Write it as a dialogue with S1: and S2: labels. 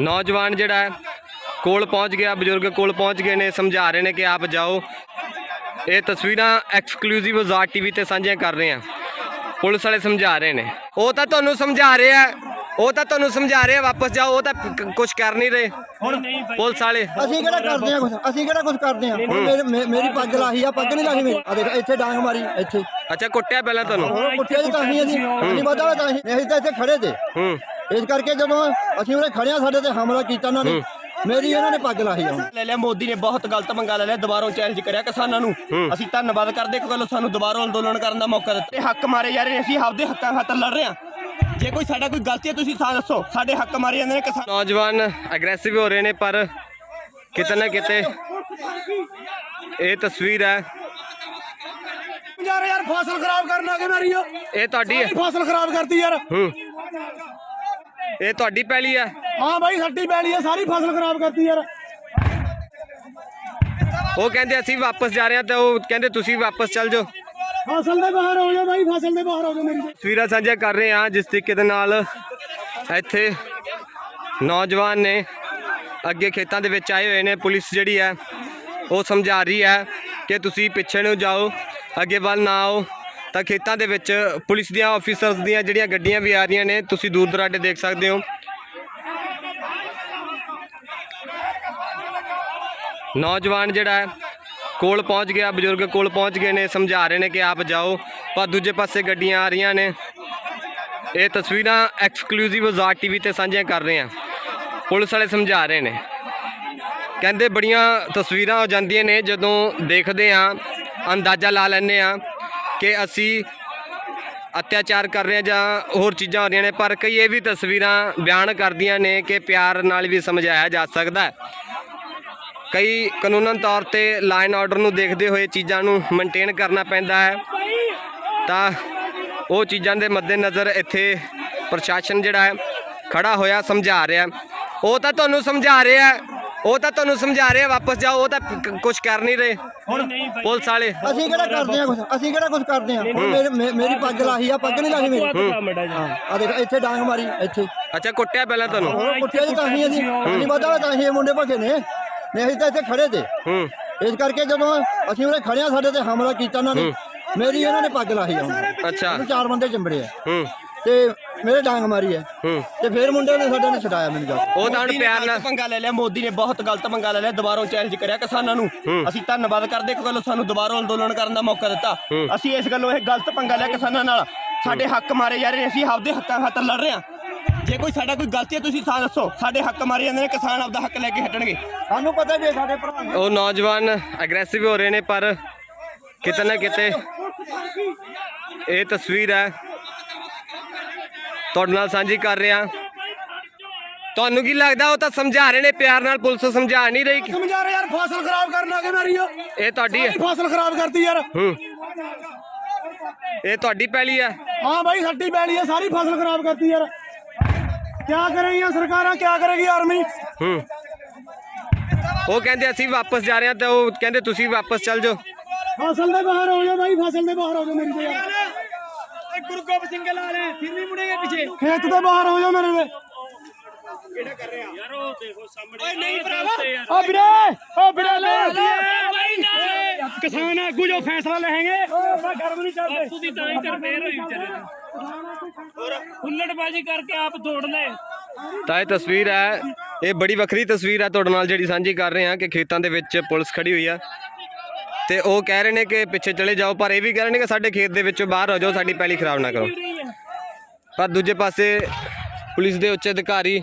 S1: ਨੌਜਵਾਨ ਜਿਹੜਾ ਹੈ ਕੋਲ ਪਹੁੰਚ ਗਿਆ ਬਜ਼ੁਰਗ ਕੋਲ ਪਹੁੰਚ ਗਏ ਨੇ ਸਮਝਾ ਰਹੇ ਨੇ ਕਿ ਆਪ ਜਾਓ। ਇਹ ਤਸਵੀਰਾਂ ਐਕਸਕਲੂਸਿਵ ਆਜ਼ਾਦ ਟੀਵੀ ਤੇ ਸਾਂਝੀਆਂ ਕਰ ਰਹੇ ਹਾਂ। ਪੁਲਿਸ ਵਾਲੇ ਸਮਝਾ ਰਹੇ ਨੇ। ਉਹ ਤਾਂ ਤੁਹਾਨੂੰ ਸਮਝਾ ਰਹੇ ਆ। ਉਹ ਤਾਂ ਤੁਹਾਨੂੰ ਸਮਝਾ ਰਹੇ ਆ ਵਾਪਸ ਜਾਓ। ਉਹ ਤਾਂ ਕੁਝ ਕਰ ਨਹੀਂ ਰਹੇ।
S2: ਹੁਣ
S1: ਪੁਲਿਸ ਵਾਲੇ।
S2: ਅਸੀਂ ਕਿਹੜਾ ਕਰਦੇ ਆ ਕੁਝ ਅਸੀਂ ਕਿਹੜਾ ਕੁਝ ਕਰਦੇ ਆ ਹੁਣ ਮੇਰੇ- ਪੱਗ ਲਾਹੀ ਆ ਪੱਗ ਨਹੀਂ ਲਾਹੀ ਮੇਰੀ। ਆ ਦੇਖ ਇੱਥੇ ਡਾਂਗ ਮਾਰੀ ਇੱਥੇ।
S1: ਅੱਛਾ ਕੁੱਟਿਆ ਪਹਿਲਾਂ ਤੁਹਾਨੂੰ?
S2: ਕੁੱਟਿਆ ਤਾਂ ਅਸੀਂ ਅਸੀਂ ਨਹੀਂ ਪਤਾ ਤਾਂ ਅਸੀਂ ਅਸੀਂ ਤਾਂ ਇੱਥੇ ਖੜੇ ਤੇ
S1: ਹੂੰ।
S2: ਇਸ ਕਰਕੇ ਜਦੋਂ ਅਸੀਂ ਉਹਨੇ ਖੜਿਆ ਸਾਡੇ ਤੇ ਹਮਲਾ ਕੀਤਾ ਉਹਨਾਂ ਨੇ। ਮੇਰੀ ਇਹਨਾਂ ਨੇ ਪੱਗ ਲਾਹੀ ਆ।
S3: ਲੈ ਲਿਆ ਮੋਦੀ ਨੇ ਬਹੁਤ ਗਲਤ ਮੰਗਾ ਲੈ ਲਿਆ ਦੁਬਾਰਾ ਚੈਲੰਜ ਕਰਿਆ ਕਿਸਾਨਾਂ ਨੂੰ। ਅਸੀਂ ਧੰਨਵਾਦ ਕਰਦੇ ਕਿ ਵੱਲੋਂ ਸਾਨੂੰ ਦੁਬਾਰਾ ਅੰਦੋਲਨ ਕਰਨ ਦਾ ਮੌਕਾ ਦਿੱਤਾ। ਇਹ ਹੱਕ ਮਾਰੇ ਜਾ ਰਹੇ ਅਸੀਂ ਆਪਦੇ ਹੱਕਾਂ ਖਾਤਰ ਲੜ ਰਹੇ ਹਾਂ। ਜੇ ਕੋਈ ਸਾਡਾ ਕੋਈ ਗਲਤੀ ਹੈ ਤੁਸੀਂ ਸਾਹ ਦੱਸੋ। ਸਾਡੇ ਹੱਕ ਮਾਰੇ ਜਾਂਦੇ ਨੇ ਕਿਸਾਨ
S1: ਨੌਜਵਾਨ ਐਗਰੈਸਿਵ ਹੋ ਰਹੇ ਨੇ ਪਰ ਕਿਤੇ ਨਾ ਕਿਤੇ ਇਹ ਤਸਵੀਰ ਹੈ।
S4: ਯਾਰ ਯਾਰ ਫਸਲ ਖਰਾਬ ਕਰਨ ਆ ਕੇ ਮਾਰੀ ਓ
S1: ਇਹ ਤੁਹਾਡੀ ਹੈ।
S4: ਫਸਲ ਖਰਾਬ ਕਰਤੀ ਯਾਰ।
S1: ਹੂੰ। ਇਹ ਤੁਹਾਡੀ ਪਹਿਲੀ ਹੈ
S4: ਹਾਂ ਬਾਈ ਸਾਡੀ ਪੈਲੀ ਆ ਸਾਰੀ ਫਸਲ ਖਰਾਬ ਕਰਤੀ ਯਾਰ।
S1: ਉਹ ਕਹਿੰਦੇ ਅਸੀਂ ਵਾਪਸ ਜਾ ਰਹੇ ਹਾਂ ਤੇ ਉਹ ਕਹਿੰਦੇ ਤੁਸੀਂ ਵਾਪਸ ਚੱਲ ਜਾਓ।
S4: ਫਸਲ ਦੇ ਬਾਹਰ ਹੋ ਜਾ ਬਾਈ ਫਸਲ ਦੇ ਬਾਹਰ ਹੋ ਜਾ ਮੇਰੀ।
S1: ਤਸਵੀਰਾਂ ਸਾਂਝੀਆਂ ਕਰ ਰਹੇ ਹਾਂ ਜਿਸ ਤਰੀਕੇ ਦੇ ਨਾਲ ਇੱਥੇ ਨੌਜਵਾਨ ਨੇ ਅੱਗੇ ਖੇਤਾਂ ਦੇ ਵਿੱਚ ਆਏ ਹੋਏ ਨੇ। ਪੁਲਿਸ ਜਿਹੜੀ ਹੈ ਉਹ ਸਮਝਾ ਰਹੀ ਹੈ ਕਿ ਤੁਸੀਂ ਪਿੱਛੇ ਨੂੰ ਜਾਓ ਅੱਗੇ ਵੱਲ ਨਾ ਆਓ। ਤਾਂ ਖੇਤਾਂ ਦੇ ਵਿੱਚ ਪੁਲਿਸ ਦੀਆਂ ਆਫੀਸਰਸ ਦੀਆਂ ਜਿਹੜੀਆਂ ਗੱਡੀਆਂ ਵੀ ਆ ਰਹੀਆਂ ਨੇ, ਤੁਸੀਂ ਦੂਰ ਦਰਾਡੇ ਦੇਖ ਸਕਦੇ ਹੋ। ਨੌਜਵਾਨ ਜਿਹੜਾ ਹੈ, ਕੋਲ ਪਹੁੰਚ ਗਿਆ, ਬਜ਼ੁਰਗ ਕੋਲ ਪਹੁੰਚ ਗਏ ਨੇ, ਸਮਝਾ ਰਹੇ ਨੇ ਕਿ ਆਪ ਜਾਓ, ਪਰ ਦੂਜੇ ਪਾਸੇ ਗੱਡੀਆਂ ਆ ਰਹੀਆਂ ਨੇ। ਇਹ ਤਸਵੀਰਾਂ ਐਕਸਕਲੂਸਿਵ ਆਜ਼ਾਦ ਟੀਵੀ ਤੇ ਸਾਂਝੀਆਂ ਕਰ ਰਹੇ ਹਾਂ। ਪੁਲਿਸ ਵਾਲੇ ਸਮਝਾ ਰਹੇ ਨੇ। ਕਹਿੰਦੇ ਬੜੀਆਂ ਤਸਵੀਰਾਂ ਹੋ ਜਾਂਦੀਆਂ ਨੇ, ਜਦੋਂ ਦੇਖਦੇ ਆ ਅੰਦਾਜ਼ਾ ਲਾ ਲੈਂਦੇ ਆ ਕਿ ਅਸੀਂ ਅਤਿਆਚਾਰ ਕਰ ਰਹੇ ਹਾਂ ਜਾਂ ਹੋਰ ਚੀਜ਼ਾਂ ਹੋ ਰਹੀਆਂ ਨੇ, ਪਰ ਕਈ ਇਹ ਵੀ ਤਸਵੀਰਾਂ ਬਿਆਨ ਕਰਦੀਆਂ ਨੇ ਕਿ ਪਿਆਰ ਨਾਲ ਵੀ ਸਮਝਾਇਆ ਜਾ ਸਕਦਾ ਕਈ ਕਾਨੂੰਨਨ ਤੌਰ ਤੇ ਲਾਈਨ ਆਰਡਰ ਨੂੰ ਦੇਖਦੇ ਹੋਏ ਚੀਜ਼ਾਂ ਨੂੰ ਮੇਨਟੇਨ ਕਰਨਾ ਪੈਂਦਾ ਹੈ। ਤਾਂ ਉਹ ਚੀਜ਼ਾਂ ਦੇ ਮੱਦੇਨਜ਼ਰ ਇੱਥੇ ਪ੍ਰਸ਼ਾਸਨ ਜਿਹੜਾ ਹੈ ਖੜਾ ਹੋਇਆ ਸਮਝਾ ਰਿਹਾ ਉਹ ਤਾਂ ਤੁਹਾਨੂੰ ਸਮਝਾ ਰਿਹਾ ਉਹ ਤਾਂ ਤੁਹਾਨੂੰ ਸਮਝਾ ਰਿਹਾ ਵਾਪਸ ਜਾਓ ਉਹ ਤਾਂ ਕੁਝ ਕਰ ਨਹੀਂ ਰਹੇ।
S4: ਹੁਣ
S1: ਪੁਲਿਸ ਵਾਲੇ।
S2: ਅਸੀਂ ਕਿਹੜਾ ਕਰਦੇ ਆ ਕੁਝ ਅਸੀਂ ਕਿਹੜਾ ਕੁਝ ਕਰਦੇ ਆ? ਮੇਰੇ- ਪੱਗ ਲਾਹੀ ਆ ਪੱਗ ਨਹੀਂ ਲਾਹੀ ਮੇਰੀ। ਆ ਦੇਖ ਇੱਥੇ ਡਾਂਗ ਮਾਰੀ ਇੱਥੇ।
S1: ਅੱਛਾ ਕੁੱਟਿਆ ਪਹਿਲਾਂ ਤੁਹਾਨੂੰ?
S2: ਕੁੱਟਿਆ ਤਾਂ ਅਸੀਂ ਅਸੀਂ ਨਹੀਂ ਪਤਾ ਤਾਂ ਅਸੀਂ ਇਹ ਮੁੰਡੇ ਭੱਜੇ ਨੇ। ਨਹੀਂ ਅਸੀਂ ਤਾਂ ਇੱਥੇ ਖੜੇ ਤੇ।
S1: ਹੂੰ।
S2: ਇਸ ਕਰਕੇ ਜਦੋਂ ਅਸੀਂ ਉਹਨੇ ਖੜਿਆ ਸਾਡੇ ਤੇ ਹਮਲਾ ਕੀਤਾ ਉਹਨਾਂ ਨੇ ਮੇਰੀ ਇਹਨਾਂ ਨੇ ਪੱਗ ਲਾਹੀ ਆ।
S1: ਅੱਛਾ।
S2: ਚਾਰ ਬੰਦੇ ਚੰਬੜੇ ਆ।
S1: ਹੂੰ।
S2: ਤੇ ਮੇਰੇ ਡਾਂਗ ਮਾਰੀ ਹੈ
S1: ਹੂੰ।
S2: ਤੇ ਫਿਰ ਮੁੰਡੇ ਨੇ ਸਾਡੇ ਨੇ ਛਡਾਇਆ ਮੈਨੂੰ ਜਾ ਕੇ।
S1: ਉਹ ਤਾਂ ਹੁਣ ਪਿਆਰ ਨਾਲ
S3: ਪੰਗਾ ਲੈ ਲਿਆ ਮੋਦੀ ਨੇ ਬਹੁਤ ਗਲਤ ਮੰਗਾ ਲੈ ਲਿਆ ਦੁਬਾਰਾ ਚੈਲੰਜ ਕਰਿਆ ਕਿਸਾਨਾਂ ਨੂੰ। ਅਸੀਂ ਧੰਨਵਾਦ ਕਰਦੇ ਕਿ ਵੱਲੋਂ ਸਾਨੂੰ ਦੁਬਾਰਾ ਅੰਦੋਲਨ ਕਰਨ ਦਾ ਮੌਕਾ ਦਿੱਤਾ। ਅਸੀਂ ਇਸ ਗੱਲੋਂ ਇਹ ਗਲਤ ਪੰਗਾ ਲਿਆ ਕਿਸਾਨਾਂ ਨਾਲ। ਸਾਡੇ ਹੱਕ ਮਾਰੇ ਜਾ ਰਹੇ ਨੇ ਅਸੀਂ ਆਪਦੇ ਹੱਕਾਂ ਖਾਤਰ ਲੜ ਰਹੇ ਹਾਂ। ਜੇ ਕੋਈ ਸਾਡਾ ਕੋਈ ਗਲਤੀ ਹੈ ਤੁਸੀਂ ਸਾਹ ਦੱਸੋ। ਸਾਡੇ ਹੱਕ ਮਾਰੇ ਜਾਂਦੇ ਨੇ ਕਿਸਾਨ ਆਪਦਾ ਹੱਕ ਲੈ ਕੇ ਹਟਣਗੇ।
S2: ਸਾਨੂੰ ਪਤਾ ਵੀ ਇਹ ਸਾਡੇ ਭਰਾ ਨੇ
S1: ਉਹ ਨੌਜਵਾਨ ਐਗਰੈਸਿਵ ਹੋ ਰਹੇ ਨੇ ਪਰ ਕਿਤੇ ਨਾ ਕਿਤੇ ਇਹ ਤਸਵੀਰ ਹੈ। ਤੁਹਾਡੇ ਨਾਲ ਸਾਂਝੀ ਕਰ ਰਿਹਾ। ਤੁਹਾਨੂੰ ਕੀ ਲੱਗਦਾ ਉਹ ਤਾਂ ਸਮਝਾ ਰਹੇ ਨੇ ਪਿਆਰ ਨਾਲ ਪੁਲਿਸ ਸਮਝਾ ਨਹੀਂ ਰਹੀ।
S4: ਸਮਝਾ ਰਹੇ ਯਾਰ ਫਸਲ ਖਰਾਬ ਕਰਨ ਆ ਕੇ ਮਾਰੀ
S1: ਇਹ ਤੁਹਾਡੀ ਹੈ।
S4: ਫਸਲ ਖਰਾਬ ਕਰਤੀ ਯਾਰ।
S1: ਹੂੰ। ਇਹ ਤੁਹਾਡੀ ਪਹਿਲੀ ਹੈ
S4: ਹਾਂ ਬਾਈ ਸਾਡੀ ਪੈਲੀ ਆ ਸਾਰੀ ਫਸਲ ਖਰਾਬ ਕਰਤੀ ਯਾਰ। ਕਿਆ ਕਰੇਗੀਆਂ ਸਰਕਾਰਾਂ ਕਿਆ ਕਰੇਗੀ ਆਰਮੀ
S1: ਹੂੰ। ਉਹ ਕਹਿੰਦੇ ਅਸੀਂ ਵਾਪਸ ਜਾ ਰਹੇ ਹਾਂ ਤੇ ਉਹ ਕਹਿੰਦੇ ਤੁਸੀਂ ਵਾਪਸ ਚੱਲ ਜਾਓ।
S4: ਫਸਲ ਦੇ ਬਾਹਰ ਹੋ ਜਾ ਬਾਈ ਫਸਲ ਦੇ ਬਾਹਰ ਹੋ ਜਾ ਮੇਰੀ ਤੇ ਯਾਰ।
S5: ਗੁਰੂ ਗੋਬਿੰਦ ਸਿੰਘ ਲਾ ਲੈ ਫਿਰ ਵੀ ਮੁੜੇਗੇ ਪਿੱਛੇ।
S4: ਖੇਤ ਦੇ ਬਾਹਰ ਹੋ ਜਾ ਮੇਰੇ ਦੇ
S5: ਯਾਰ ਉਹ ਦੇਖੋ ਸਾਹਮਣੇ। ਓਏ ਨਹੀਂ ਭਰਾਵਾ।
S4: ਓ ਵੀਰੇ ਓ ਵੀਰੇ ਲੈ
S5: ਬਾਈ ਨਾ
S4: ਕਿਸਾਨ ਆਗੂ ਜੋ ਫੈਸਲਾ ਲੈਣਗੇ। ਮੈਂ ਗਰਮ ਨਹੀਂ ਕਰਦੇ
S5: ਤੁਸੀਂ ਤਾਂ ਹੀ ਕਰ ਫੇਰ ਹੋਈ ਵਿਚਾਰੇ ਦੀ। ਹੁੱਲੜਬਾਜੀ ਕਰਕੇ ਆਪ ਤੋੜ ਲੈ
S1: ਤਾਂ ਇਹ ਤਸਵੀਰ ਹੈ ਇਹ ਬੜੀ ਵੱਖਰੀ ਤਸਵੀਰ ਹੈ ਤੁਹਾਡੇ ਨਾਲ ਜਿਹੜੀ ਸਾਂਝੀ ਕਰ ਰਹੇ ਹਾਂ ਕਿ ਖੇਤਾਂ ਦੇ ਵਿੱਚ ਪੁਲਿਸ ਖੜੀ ਹੋਈ ਆ। ਤੇ ਉਹ ਕਹਿ ਰਹੇ ਨੇ ਕਿ ਪਿੱਛੇ ਚਲੇ ਜਾਓ ਪਰ ਇਹ ਵੀ ਕਹਿ ਰਹੇ ਨੇ ਕਿ ਸਾਡੇ ਖੇਤ ਦੇ ਵਿੱਚੋਂ ਬਾਹਰ ਹੋ ਜਾਓ ਸਾਡੀ ਪੈਲੀ ਖਰਾਬ ਨਾ ਕਰੋ। ਪਰ ਦੂਜੇ ਪਾਸੇ ਪੁਲਿਸ ਦੇ ਉੱਚ ਅਧਿਕਾਰੀ